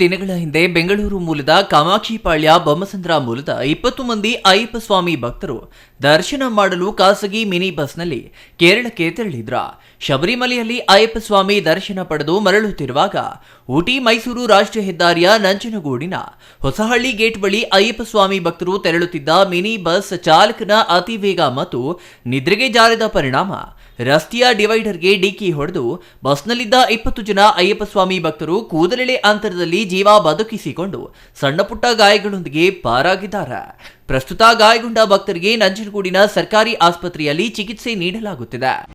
ದಿನಗಳ ಹಿಂದೆ ಬೆಂಗಳೂರು ಮೂಲದ ಕಾಮಾಕ್ಷಿಪಾಳ್ಯ ಬೊಮ್ಮಸಂದ್ರ ಮೂಲದ ಇಪ್ಪತ್ತು ಮಂದಿ ಅಯ್ಯಪ್ಪ ಸ್ವಾಮಿ ಭಕ್ತರು ದರ್ಶನ ಮಾಡಲು ಖಾಸಗಿ ಮಿನಿ ಬಸ್ನಲ್ಲಿ ಕೇರಳಕ್ಕೆ ತೆರಳಿದ್ರ. ಶಬರಿಮಲೆಯಲ್ಲಿ ಅಯ್ಯಪ್ಪ ಸ್ವಾಮಿ ದರ್ಶನ ಪಡೆದು ಮರಳುತ್ತಿರುವಾಗ ಊಟಿ ಮೈಸೂರು ರಾಷ್ಟ್ರೀಯ ಹೆದ್ದಾರಿಯ ನಂಜನಗೂಡಿನ ಹೊಸಹಳ್ಳಿ ಗೇಟ್ ಬಳಿ ಅಯ್ಯಪ್ಪ ಸ್ವಾಮಿ ಭಕ್ತರು ತೆರಳುತ್ತಿದ್ದ ಮಿನಿ ಬಸ್ ಚಾಲಕನ ಅತಿವೇಗ ಮತ್ತು ನಿದ್ರೆಗೆ ಜಾರಿದ ಪರಿಣಾಮ ರಸ್ತೆಯ ಡಿವೈಡರ್ಗೆ ಡಿಕ್ಕಿ ಹೊಡೆದು ಬಸ್ನಲ್ಲಿದ್ದ ಇಪ್ಪತ್ತು ಜನ ಅಯ್ಯಪ್ಪ ಸ್ವಾಮಿ ಭಕ್ತರು ಕೂದಲೆಳೆ ಅಂತರದಲ್ಲಿ ಜೀವ ಬದುಕಿಸಿಕೊಂಡು ಸಣ್ಣಪುಟ್ಟ ಗಾಯಗಳೊಂದಿಗೆ ಪಾರಾಗಿದ್ದಾರೆ. ಪ್ರಸ್ತುತ ಗಾಯಗೊಂಡ ಭಕ್ತರಿಗೆ ನಂಜನಗೂಡಿನ ಸರ್ಕಾರಿ ಆಸ್ಪತ್ರೆಯಲ್ಲಿ ಚಿಕಿತ್ಸೆ ನೀಡಲಾಗುತ್ತಿದೆ.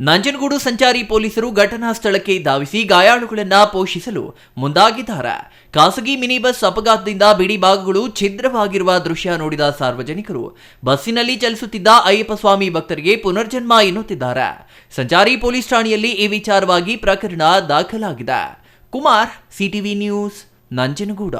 ನಂಜನಗೂಡು ಸಂಚಾರಿ ಪೊಲೀಸರು ಘಟನಾ ಸ್ಥಳಕ್ಕೆ ಧಾವಿಸಿ ಗಾಯಾಳುಗಳನ್ನು ಪೋಷಿಸಲು ಮುಂದಾಗಿದ್ದಾರೆ. ಖಾಸಗಿ ಮಿನಿ ಬಸ್ ಅಪಘಾತದಿಂದ ಬಿಡಿ ಭಾಗಗಳು ಛಿದ್ರವಾಗಿರುವ ದೃಶ್ಯ ನೋಡಿದ ಸಾರ್ವಜನಿಕರು ಬಸ್ಸಿನಲ್ಲಿ ಚಲಿಸುತ್ತಿದ್ದ ಅಯ್ಯಪ್ಪ ಸ್ವಾಮಿ ಭಕ್ತರಿಗೆ ಪುನರ್ಜನ್ಮ ಎನ್ನುತ್ತಿದ್ದಾರೆ. ಸಂಚಾರಿ ಪೊಲೀಸ್ ಠಾಣೆಯಲ್ಲಿ ಈ ವಿಚಾರವಾಗಿ ಪ್ರಕರಣ ದಾಖಲಾಗಿದೆ. Kumar, CTV news, Nanjangud.